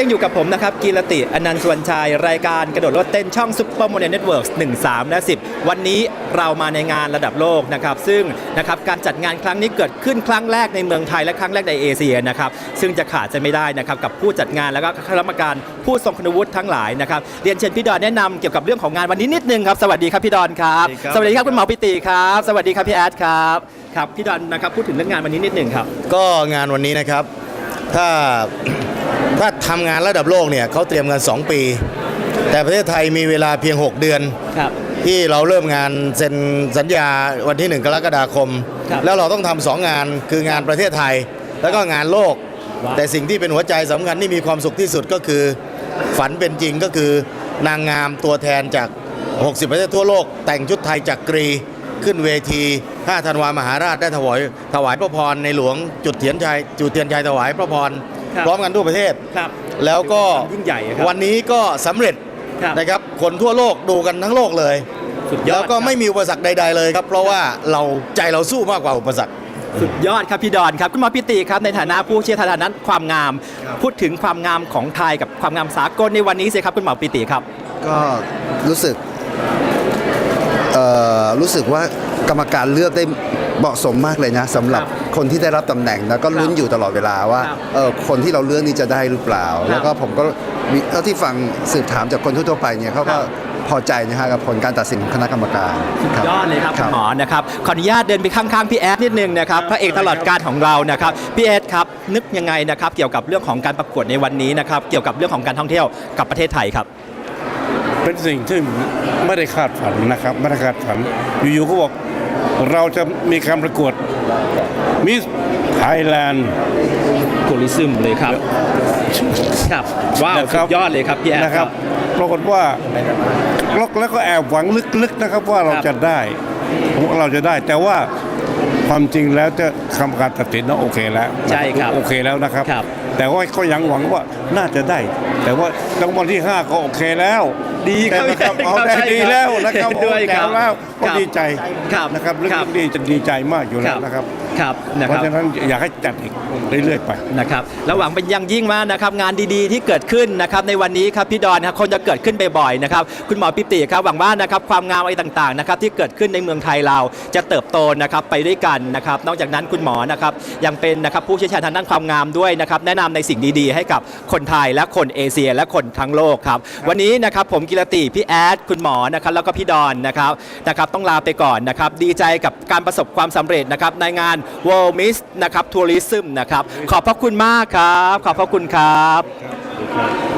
ยังอยู่กับผมนะครับกีรติอนันต์สวนชัย รายการกระโดดรถเต้นช่องซุปเปอร์โมเดลเน็ตเวิร์ก1 3 และ 10 วันนี้เรามาในงานระดับโลกนะครับ ซึ่งนะครับการจัดงานครั้งนี้เกิดขึ้นครั้งแรกในเมืองไทยและครั้งแรกในเอเชียนะครับ ซึ่งจะขาดจะไม่ได้นะครับกับผู้จัดงานแล้วก็คณะกรรมการผู้ทรงคุณวุฒิทั้งหลายนะครับเรียนเชิญพี่ดอนแนะนำเกี่ยวกับเรื่องของงานวันนี้นิดนึงครับสวัสดีครับพี่ดอนครับสวัสดีครับคุณหมอปิติครับสวัสดีครับพี่แอดครับครับพี่ดอนนะครับพูดถึงเรื่องงานวันนี้นิดนึงครับก็งานวันนี้นะครับถ้า ถ้าทำงานระดับโลกเนี่ยเขาเตรียมกัน 2 ปี แต่ประเทศไทยมีเวลาเพียง 6 เดือนครับที่เราเริ่มงานเซ็นสัญญาวันที่ 1 กรกฎาคมครับแล้วเราต้องทำสองงานคืองานประเทศไทย แล้วก็งานโลกว้าวแต่สิ่งที่เป็นหัวใจสำคัญที่มีความสุขที่สุดก็คือ ฝันเป็นจริงก็คือนางงามตัวแทนจาก 60 ประเทศทั่วโลก แต่งชุดไทยจักกรีขึ้นเวที5ธันวามหาราชได้ถวายถวายพระพรในหลวงจุดเทียนชัยจุดเทียนชัยถวายพระพรครับ พร้อมกันทั่วประเทศ ครับ แล้วก็ยิ่งใหญ่ครับวันนี้ก็สำเร็จครับ นะครับคนทั่วโลกดูกันทั้งโลกเลย สุดยอแล้ดวก็ไม่มีอุปสรรคใด ๆเลยครับ เพราะว่าเราใจเราสู้มากกว่าอุปสรรค สุดยอดครับพี่ดอนครับคุณหมอพิติครับในฐานะผู้เชี่ยวชาญด้านความงาม พูดถึงความงามของไทยกับความงามสากลในวันนี้สิครับคุณหมอปิติครับ ก็รู้สึกเอ่อรู้สึกว่ากรรมการเลือกได้ เหมาะสมมากเลยนะสำหรับครับคนที่ได้รับตำแหน่งแล้วก็ลุ้นอยู่ตลอดเวลาว่าครับเออคนที่เราเลือกนี้จะได้หรือเปล่าครับแล้วก็ผมก็มีเท่าที่ฟังสืบถามจากคนทั่วๆไปเนี่ยเขาก็ครับ พอใจนะฮะกับผลการตัดสินของคณะกรรมการยอดเลยครับคุณหมอนะครับขออนุญาตเดินไปข้างๆพี่แอดนิดนึงนะครับพระเอกตลอดการของเรานะครับพี่แอดครับนึกยังไงนะครับเกี่ยวกับเรื่องของการประกวดในวันนี้นะครับเกี่ยวกับเรื่องของการท่องเที่ยวกับประเทศไทยครับ เป็นสิ่งที่ไม่ได้คาดฝันนะครับไม่ได้คาดฝันอยู่ๆก็บอก เราจะมีการประกวดมิสไทยแลนด์ ทัวริซึมเลยครับ ครับว้าวนะคสุรับดยอดเลยครับพี่แอดนะครับ ปรากฏว่าแล้วแล้วก็แอบหวังลึกๆนะครับว่าเราครับ จะได้เราจะได้ แต่ว่าความจริงแล้วจะคำการตัดสินนั้นโอเคแล้วใช่ครับโอเคแล้วนะครับ ครับ แต่ว่าก็ยังหวังว่าน่าจะได้ แต่ว่ารางวัลที่ 5 ก็โอเคแล้ว ดีครับแต่นะครับพี่แอดเอาครับได้ใช่ดีแล้วนะครับเห็นด้วยโอ้แจ๋ครับวแล้วก็ครับดีใจครับนะครับเรื่องครับนี้จะดีใจมากอยู่แล้วนะครับครับนะเพครับราะฉะนั้นอยากให้จัดอีกเรื่อยๆไป นะครับและหวังเป็นอย่างยิ่งมากนะครับงานดีๆ ที่เกิดขึ้นนะครับในวันนี้ครับพี่ดอนนะครับคนจะเกิดขึ้นบ่อยๆนะครับคุณหมอปิติครับหวังว่านะครับความงามอะไรต่างๆนะครับที่เกิดขึ้นในเมืองไทยเราจะเติบโตนะครับไปด้วยกันนะครับนอกจากนั้นคุณหมอนะครับยังเป็นนะครับผู้เชี่ยวชาญทางด้านความงามด้วยนะครับแนะนำในสิ่งดีๆ ให้กับคนไทยและคนเอเชียและคนทั้งโลกครับวันนี้นะครับผมกิรติพี่แอดคุณหมอนะครับแล้วก็พี่ดอนนะครับนะครับต้องลาไปก่อนนะครับดีใจกับการประสบความสำเร็จนะครับในงาน World Miss นะครับทัวริซึมนะครับ ขอบพระคุณมากครับ ขอบพระคุณครับ